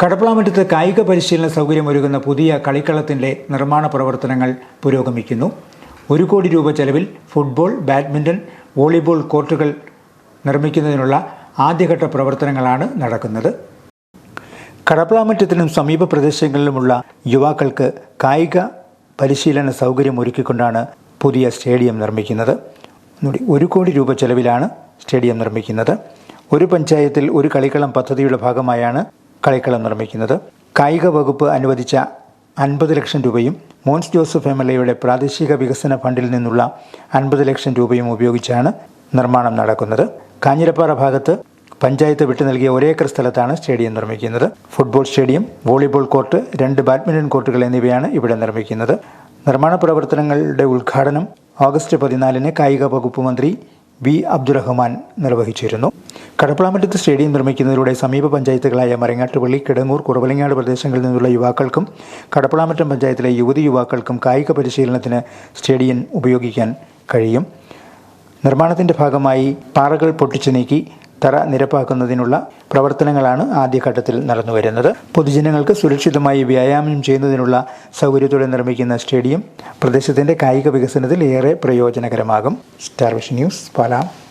കടപ്പളാമറ്റത്ത് കായിക പരിശീലന സൗകര്യമൊരുക്കുന്ന പുതിയ കളിക്കളത്തിന്റെ നിർമ്മാണ പ്രവർത്തനങ്ങൾ പുരോഗമിക്കുന്നു. ഒരു കോടി രൂപ ചെലവിൽ ഫുട്ബോൾ ബാഡ്മിന്റൺ വോളിബോൾ കോർട്ടുകൾ നിർമ്മിക്കുന്നതിനുള്ള ആദ്യഘട്ട പ്രവർത്തനങ്ങളാണ് നടക്കുന്നത്. കടപ്പളാമറ്റത്തിനും സമീപ പ്രദേശങ്ങളിലുമുള്ള യുവാക്കൾക്ക് കായിക പരിശീലന സൗകര്യം ഒരുക്കിക്കൊണ്ടാണ് പുതിയ സ്റ്റേഡിയം നിർമ്മിക്കുന്നത്. ഒരു കോടി രൂപ ചെലവിലാണ് സ്റ്റേഡിയം നിർമ്മിക്കുന്നത്. ഒരു പഞ്ചായത്തിൽ ഒരു കളിക്കളം പദ്ധതിയുടെ ഭാഗമായാണ് കളിക്കളം നിർമ്മിക്കുന്നത്. കായിക വകുപ്പ് അനുവദിച്ച അൻപത് ലക്ഷം രൂപയും മോൻസ് ജോസഫ് എം എൽ എയുടെ പ്രാദേശിക വികസന ഫണ്ടിൽ നിന്നുള്ള അൻപത് ലക്ഷം രൂപയും ഉപയോഗിച്ചാണ് നിർമ്മാണം നടക്കുന്നത്. കാഞ്ഞിരപ്പാറ ഭാഗത്ത് പഞ്ചായത്ത് വിട്ടു നൽകിയ ഒരേക്കർ സ്ഥലത്താണ് സ്റ്റേഡിയം നിർമ്മിക്കുന്നത്. ഫുട്ബോൾ സ്റ്റേഡിയം വോളിബോൾ കോർട്ട് രണ്ട് ബാഡ്മിന്റൺ കോർട്ടുകൾ എന്നിവയാണ് ഇവിടെ നിർമ്മിക്കുന്നത്. നിർമ്മാണ പ്രവർത്തനങ്ങളുടെ ഉദ്ഘാടനം ഓഗസ്റ്റ് പതിനാലിന് കായിക വകുപ്പ് മന്ത്രി വി അബ്ദുറഹ്മാൻ നിർവഹിച്ചിരുന്നു. കടപ്പളാമറ്റത്ത് സ്റ്റേഡിയം നിർമ്മിക്കുന്നതിലൂടെ സമീപ പഞ്ചായത്തുകളായ മരങ്ങാട്ടുപള്ളി കിടങ്ങൂർ കുറവലങ്ങാട് പ്രദേശങ്ങളിൽ നിന്നുള്ള യുവാക്കൾക്കും കടപ്പളാമറ്റം പഞ്ചായത്തിലെ യുവതി യുവാക്കൾക്കും കായിക പരിശീലനത്തിന് സ്റ്റേഡിയം ഉപയോഗിക്കാൻ കഴിയും. നിർമ്മാണത്തിന്റെ ഭാഗമായി പാറകൾ പൊട്ടിച്ചു നീക്കി തറ നിരപ്പാക്കുന്നതിനുള്ള പ്രവർത്തനങ്ങളാണ് ആദ്യഘട്ടത്തിൽ നടന്നുവരുന്നത് പൊതുജനങ്ങൾക്ക് സുരക്ഷിതമായി വ്യായാമം ചെയ്യുന്നതിനുള്ള സൗകര്യത്തോടെ നിർമ്മിക്കുന്ന സ്റ്റേഡിയം പ്രദേശത്തിന്റെ കായിക വികസനത്തിൽ ഏറെ പ്രയോജനകരമാകും. Star vision news Palam.